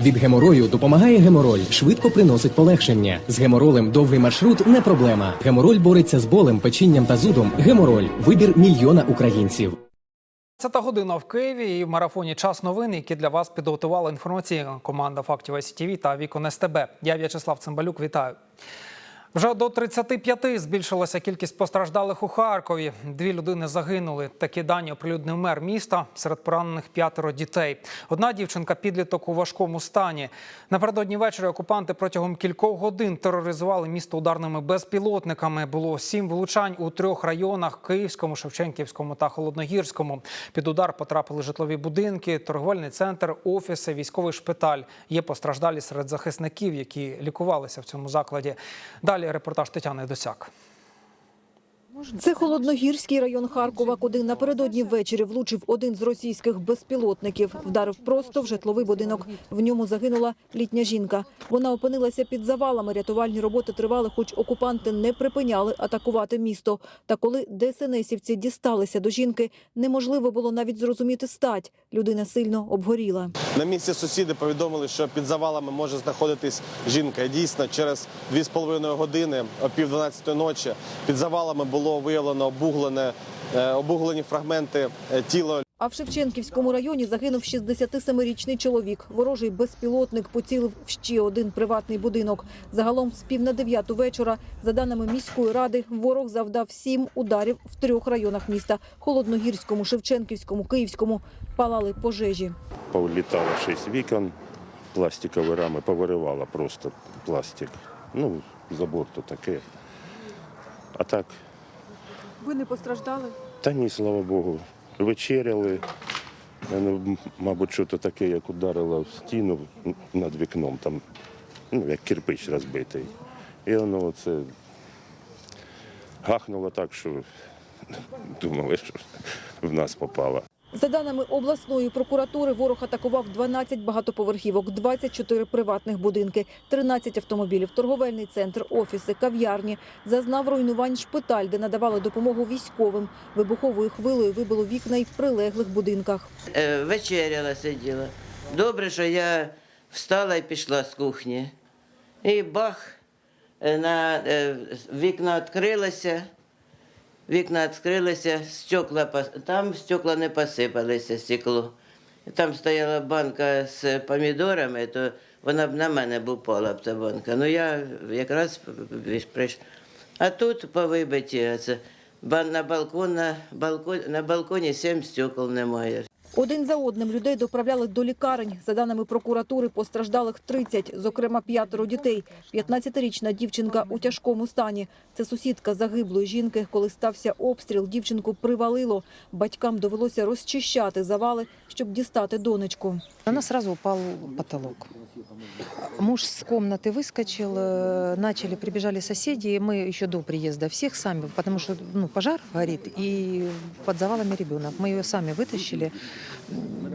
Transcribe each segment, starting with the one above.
Від геморою допомагає гемороль, швидко приносить полегшення. З геморолем довгий маршрут не проблема. Гемороль бореться з болем, печінням та зудом. Гемороль вибір мільйона українців. Це та година в Києві і в марафоні час новин, які для вас підготувала інформаційна команда фактів ICTV та Вікон СТБ. Я В'ячеслав Цимбалюк. Вітаю. Вже до 35 збільшилася кількість постраждалих у Харкові. Дві людини загинули. Такі дані оприлюднив мер міста. Серед поранених п'ятеро дітей. Одна дівчинка підліток у важкому стані. Напередодні ввечері окупанти протягом кількох годин тероризували місто ударними безпілотниками. Було сім влучань у трьох районах: Київському, Шевченківському та Холодногірському. Під удар потрапили житлові будинки, торговельний центр, офіси, військовий шпиталь. Є постраждалі серед захисників, які лікувалися в цьому закладі. Далі репортаж Тетяни Досяк. Це Холодногірський район Харкова, куди напередодні ввечері влучив один з російських безпілотників. Вдарив просто в житловий будинок. В ньому загинула літня жінка. Вона опинилася під завалами. Рятувальні роботи тривали, хоч окупанти не припиняли атакувати місто. Та коли ДСНСівці дісталися до жінки, неможливо було навіть зрозуміти стать. Людина сильно обгоріла. На місці сусіди повідомили, що під завалами може знаходитись жінка. І дійсно, через 2,5 години о пів 12 ночі під завалами було виявлено обуглене, е, обуглені фрагменти е, тіла А в Шевченківському районі загинув 67-річний чоловік. Ворожий безпілотник поцілив в ще один приватний будинок. Загалом з пів на дев'яту вечора, за даними міської ради, ворог завдав сім ударів в трьох районах міста – Холодногірському, Шевченківському, Київському. Палали пожежі. Повлітало шість вікон, пластикові рами повиривало просто пластик. Ну, забор то таке. А так, Ви не постраждали? та ні, слава Богу. Вечеряли. Ну, Мабуть, то таке, як ударило в стіну над вікном, там, ну, як кирпич розбитий. І воно це гахнуло так, що думали, що в нас попало. За даними обласної прокуратури, ворог атакував 12 багатоповерхівок, 24 приватних будинки, 13 автомобілів, торговельний центр, офіси, кав'ярні. Зазнав руйнувань шпиталь, де надавали допомогу військовим. Вибуховою хвилею вибило вікна й в прилеглих будинках. Е, вечеряла сиділа. Добре, що я встала і пішла з кухні. І бах, е, на, е, вікна відкрилися, вікна відкрилися, стекла, там стекла не посипалися, стекло. Там стояла банка з помідорами, то вона б на мене б упала б та банка. Ну я якраз прийшла. А тут повибиті, це, на, балкон, на, балкон, на балконі сім стекол немає. Один за одним людей доправляли до лікарень. За даними прокуратури, постраждалих 30, зокрема п'ятеро дітей. 15-річна дівчинка у тяжкому стані. Це сусідка загиблої жінки. Коли стався обстріл, дівчинку привалило. Батькам довелося розчищати завали, щоб дістати донечку. Она сразу упал потолок. Муж с комнаты выскочил, э, начали, прибежали соседи, и мы еще до приезда всех сами, потому что ну, пожар горит, и под завалами ребенок. Мы ее сами вытащили, м,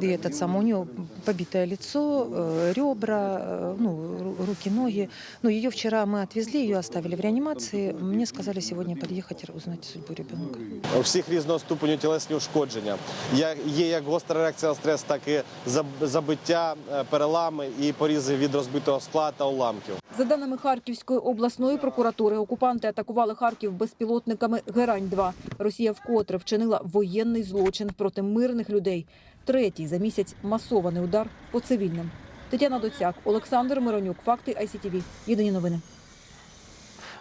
и этот сам, у нее побитое лицо, э, ребра, э, ну, ру- руки, ноги. Ну, ее вчера мы отвезли, ее оставили в реанимации. Мне сказали сегодня подъехать и узнать судьбу ребенка. У всіх різного ступеню тілесні ушкодження. Я- Є як гостра реакція на стрес, так і заб- забиття, е, перелами і порізи від розбитого скла та уламків. За даними Харківської обласної прокуратури, окупанти атакували Харків безпілотниками «Герань-2». Росія вкотре вчинила воєнний злочин проти мирних людей. Третій за місяць масований удар по цивільним. Тетяна Доцяк, Олександр Миронюк, Факти ICTV. Єдині новини.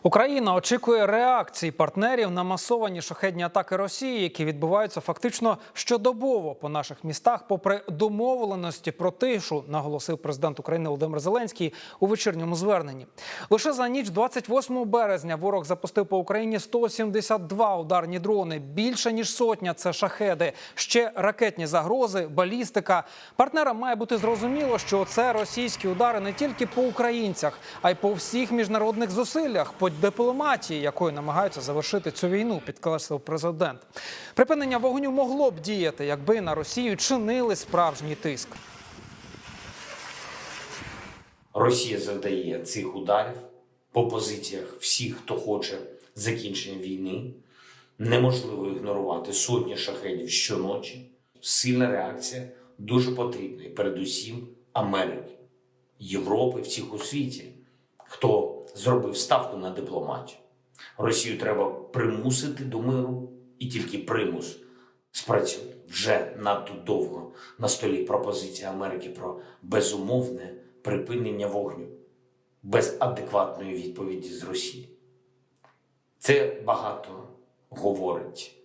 Україна очікує реакції партнерів на масовані шахедні атаки Росії, які відбуваються фактично щодобово по наших містах, попри домовленості про тишу, наголосив президент України Володимир Зеленський у вечірньому зверненні. Лише за ніч 28 березня ворог запустив по Україні 172 ударні дрони. Більше ніж сотня це шахеди. Ще ракетні загрози, балістика. Партнерам має бути зрозуміло, що це російські удари не тільки по українцях, а й по всіх міжнародних зусиллях, дипломатії, якою намагаються завершити цю війну, підкреслив президент. Припинення вогню могло б діяти, якби на Росію чинили справжній тиск. Росія завдає цих ударів по позиціях всіх, хто хоче закінчення війни. Неможливо ігнорувати сотні шахедів щоночі. Сильна реакція дуже потрібна, і передусім Америки. Європи, всіх у світі, хто зробив ставку на дипломатію. Росію треба примусити до миру, і тільки примус спрацює. Вже надто довго на столі пропозиція Америки про безумовне припинення вогню без адекватної відповіді з Росії. Це багато говорить.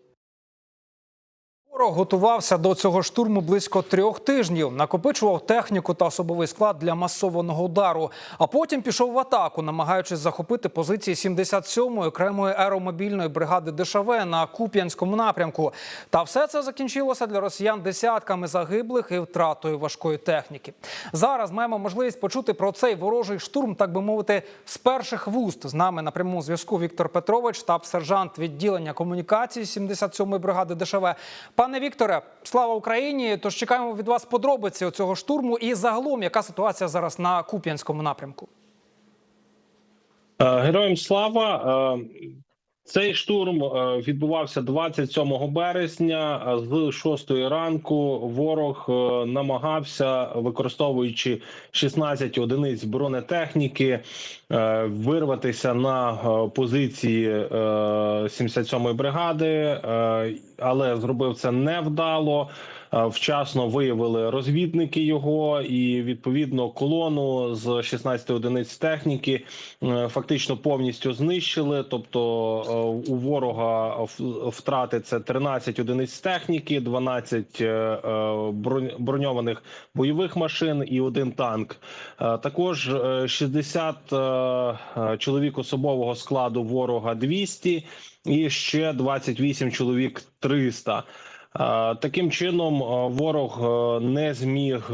Ворог готувався до цього штурму близько трьох тижнів, накопичував техніку та особовий склад для масованого удару. А потім пішов в атаку, намагаючись захопити позиції 77-ї окремої аеромобільної бригади ДШВ на Куп'янському напрямку. Та все це закінчилося для росіян десятками загиблих і втратою важкої техніки. Зараз маємо можливість почути про цей ворожий штурм, так би мовити, з перших вуст. З нами на прямому зв'язку Віктор Петрович, штаб-сержант відділення комунікації 77-ї бригади ДШВ. Пане Вікторе, слава Україні! Тож чекаємо від вас подробиці цього штурму і загалом, яка ситуація зараз на Куп'янському напрямку. Е, Героям слава. Цей штурм е, відбувався 27 березня. З 6 ранку ворог е, намагався, використовуючи 16 одиниць бронетехніки, е, вирватися на позиції е, 77-ї бригади, але зробив це невдало. Е, Вчасно виявили розвідники його, і відповідно колону з 16 одиниць техніки е, фактично повністю знищили. Тобто е, у ворога втрати це 13 одиниць техніки, 12 е, е, броньованих бойових машин і один танк. Також е, 60 е, е, чоловік особового складу ворога 200 і ще 28 чоловік 300. Е, Таким чином, е, ворог е, не зміг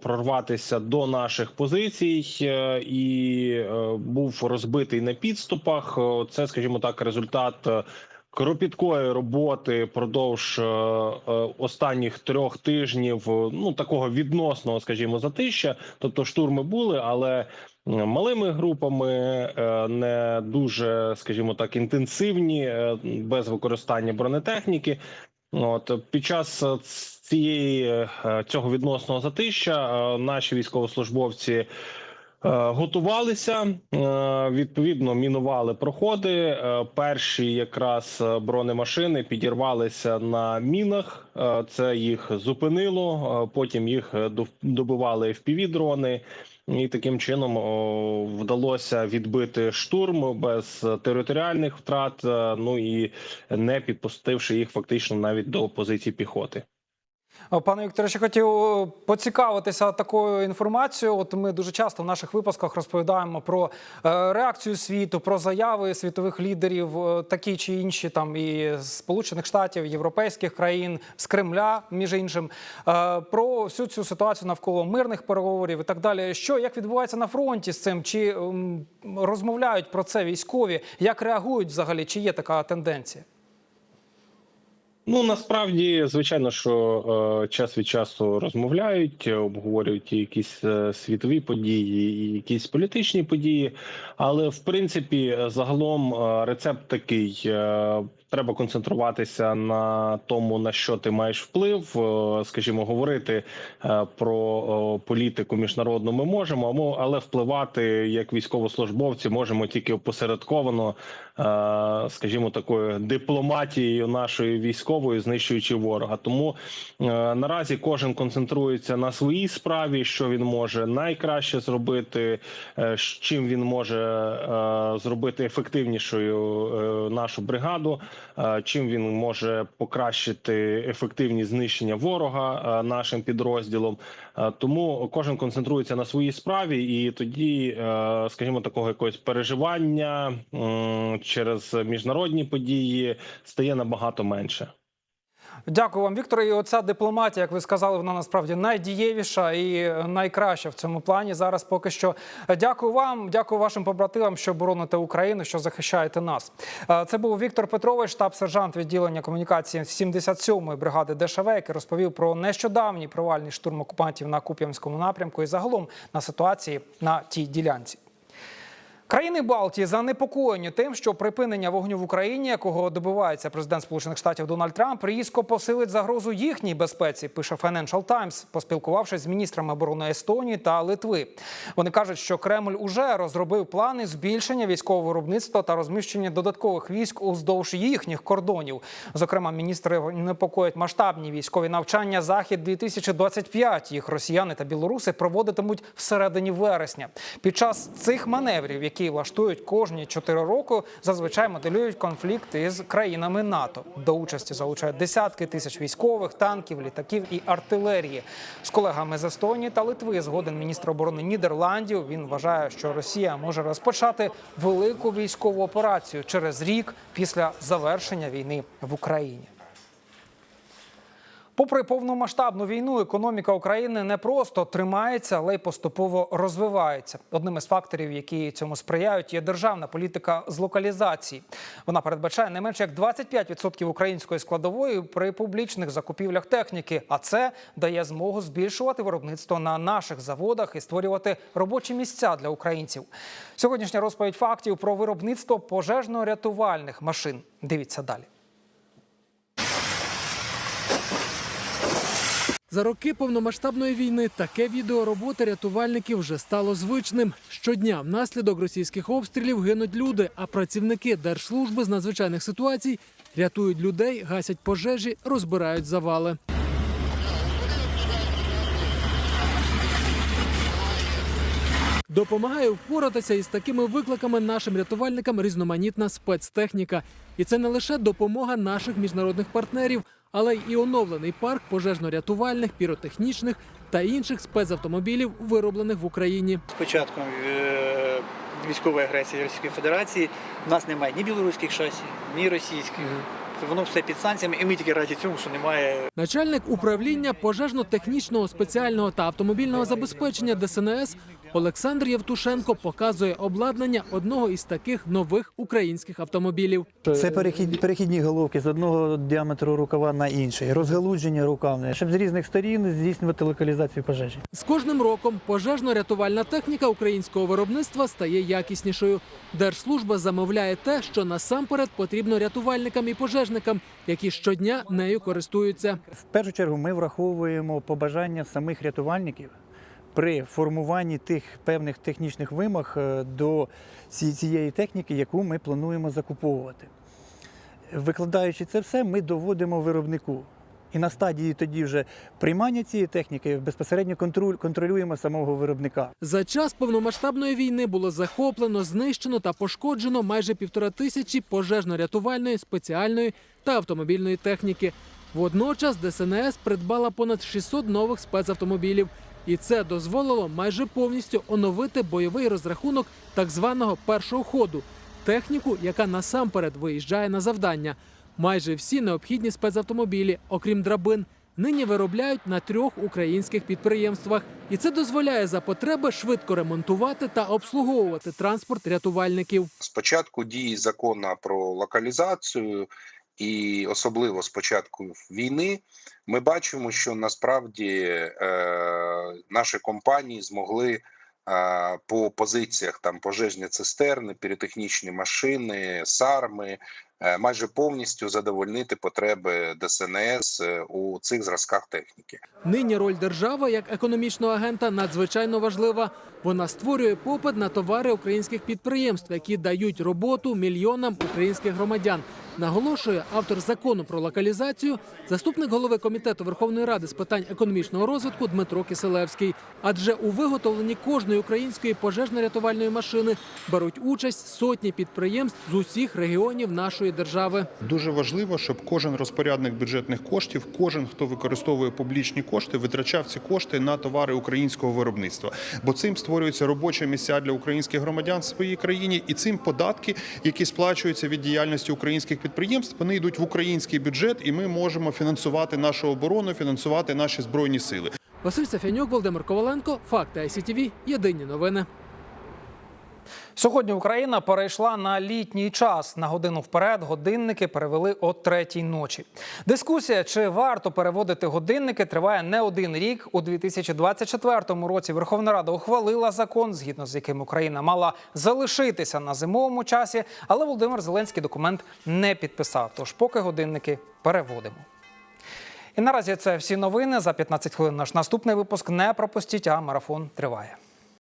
прорватися до наших позицій і був розбитий на підступах. Це, скажімо так, результат. Кропіткої роботи впродовж е, останніх трьох тижнів, ну такого відносного, скажімо, затища. Тобто штурми були, але малими групами, не дуже, скажімо так, інтенсивні, без використання бронетехніки. От під час е, цієї е, цього відносного затища е, наші військовослужбовці готувалися відповідно, мінували проходи. Перші якраз бронемашини підірвалися на мінах. Це їх зупинило. Потім їх добивали fpv дрони. І таким чином вдалося відбити штурм без територіальних втрат. е, Ну і не підпустивши їх фактично навіть до позиції піхоти. Е, Пане Вікторе, ще хотів е, поцікавитися такою інформацією. От ми дуже часто в наших випусках розповідаємо про е, реакцію світу, про заяви світових лідерів, такі чи інші, там і Сполучених Штатів, європейських країн, з Кремля, між іншим, про всю цю ситуацію навколо мирних переговорів і так далі. Що як відбувається на фронті з цим? Чи розмовляють про це військові? Як реагують взагалі? Чи є така тенденція? Ну насправді, звичайно, що е, час від часу розмовляють, е, обговорюють якісь е, світові події, і якісь політичні події. Але в принципі, загалом е, рецепт такий: е, треба концентруватися на тому, на що ти маєш вплив. Е, скажімо, говорити е, про е, політику міжнародну ми можемо, але впливати як військовослужбовці можемо тільки опосередковано, скажімо, такою дипломатією нашої військової, знищуючи ворога. Тому е, наразі кожен концентрується на своїй справі, що він може найкраще зробити, е, чим він може е, зробити ефективнішою е, нашу бригаду, е, чим він може покращити ефективність знищення ворога е, нашим підрозділом. Е, Тому кожен концентрується на своїй справі, і тоді, е, скажімо, такого якогось переживання через міжнародні події стає набагато менше. Дякую вам, Віктор. І оця дипломатія, як ви сказали, вона насправді найдієвіша і найкраща в цьому плані. Зараз поки що дякую вам, дякую вашим побратимам, що бороните Україну, що захищаєте нас. Е, Це був Віктор Петрович, штаб-сержант відділення комунікації 77-ї бригади ДШВ, який розповів про нещодавній провальний штурм окупантів на Куп'янському напрямку і загалом на ситуації на тій ділянці. Країни Балтії занепокоєні тим, що припинення вогню в Україні, якого добивається президент Сполучених Штатів Дональд Трамп, різко посилить загрозу їхній безпеці. Пише Financial Times, поспілкувавшись з міністрами оборони Естонії та Литви. Вони кажуть, що Кремль уже розробив плани збільшення військового виробництва та розміщення додаткових військ уздовж їхніх кордонів. Зокрема, міністри непокоять масштабні військові навчання Захід 2025 Їх росіяни та білоруси проводитимуть всередині вересня. Під час цих маневрів, які влаштують кожні 4 роки, зазвичай моделюють конфлікт із країнами НАТО. До участі залучають десятки тисяч військових, танків, літаків і артилерії. З колегами з Естонії та Литви згоден міністр оборони Нідерландів. Він вважає, що Росія може розпочати велику військову операцію через рік після завершення війни в Україні. Попри повномасштабну війну, економіка України не просто тримається, але й поступово розвивається. Одним із факторів, які цьому сприяють, є державна політика з локалізації. Вона передбачає не менше як 25% української складової при публічних закупівлях техніки. А це дає змогу збільшувати виробництво на наших заводах і створювати робочі місця для українців. Сьогоднішня розповідь фактів про виробництво пожежно-рятувальних машин. Дивіться далі. За роки повномасштабної війни таке відео роботи рятувальників вже стало звичним. Щодня внаслідок російських обстрілів гинуть люди, а працівники Держслужби з надзвичайних ситуацій рятують людей, гасять пожежі, розбирають завали. Допомагає впоратися із такими викликами нашим рятувальникам різноманітна спецтехніка. І це не лише допомога наших міжнародних партнерів, але й і оновлений парк пожежно-рятувальних, піротехнічних та інших спецавтомобілів, вироблених в Україні. Спочатку е, військової агресії Російської Федерації в нас немає ні білоруських шасі, ні російських. Це Воно все під санкціями, і ми тільки раді цьому, що немає Начальник управління пожежно-технічного спеціального та автомобільного забезпечення ДСНС Олександр Євтушенко показує обладнання одного із таких нових українських автомобілів. Це перехід, перехідні головки з одного діаметру рукава на інший, розгалудження рукавне, щоб з різних сторін здійснювати локалізацію пожежі. З кожним роком пожежно-рятувальна техніка українського виробництва стає якіснішою. Держслужба замовляє те, що насамперед потрібно рятувальникам і пожежникам, які щодня нею користуються. В першу чергу ми враховуємо побажання самих рятувальників при формуванні тих певних технічних вимог е, до цієї техніки, яку ми плануємо закуповувати. Викладаючи це все, ми доводимо виробнику. І на стадії тоді вже приймання цієї техніки безпосередньо контроль- контролюємо самого виробника. За час повномасштабної війни було захоплено, знищено та пошкоджено майже півтора тисячі пожежно-рятувальної, спеціальної та автомобільної техніки. Водночас ДСНС придбала понад 600 нових спецавтомобілів. І це дозволило майже повністю оновити бойовий розрахунок так званого першого ходу техніку, яка насамперед виїжджає на завдання. Майже всі необхідні спецавтомобілі, окрім драбин, нині виробляють на трьох українських підприємствах, і це дозволяє за потреби швидко ремонтувати та обслуговувати транспорт рятувальників. Спочатку дії закону про локалізацію, і особливо з початку війни, ми бачимо, що насправді е, наші компанії змогли е, по позиціях там пожежні цистерни, піротехнічні машини, сарми. Е, Майже повністю задовольнити потреби ДСНС е, у цих зразках техніки. Нині роль держави як економічного агента надзвичайно важлива. Вона створює попит на товари українських підприємств, які дають роботу мільйонам українських громадян. Наголошує автор закону про локалізацію, заступник голови комітету Верховної Ради з питань економічного розвитку Дмитро Киселевський. Адже у виготовленні кожної української пожежно-рятувальної машини беруть участь сотні підприємств з усіх регіонів нашої держави. Дуже важливо, щоб кожен розпорядник бюджетних коштів, кожен, хто використовує публічні кошти, витрачав ці кошти на товари українського виробництва. Бо цим створюються робочі місця для українських громадян в своїй країні, і цим податки, які сплачуються від діяльності українських підприємств, вони йдуть в український бюджет, і ми можемо фінансувати нашу оборону, фінансувати наші збройні сили. Василь Сафянюк, Володимир Коваленко, Факти ICTV, Єдині новини. Сьогодні Україна перейшла на літній час. На годину вперед годинники перевели о третій ночі. Дискусія, чи варто переводити годинники, триває не один рік. У 2024 році Верховна Рада ухвалила закон, згідно з яким Україна мала залишитися на зимовому часі, але Володимир Зеленський документ не підписав. Тож поки годинники переводимо. І наразі це всі новини. За 15 хвилин наш наступний випуск. Не пропустіть, а марафон триває.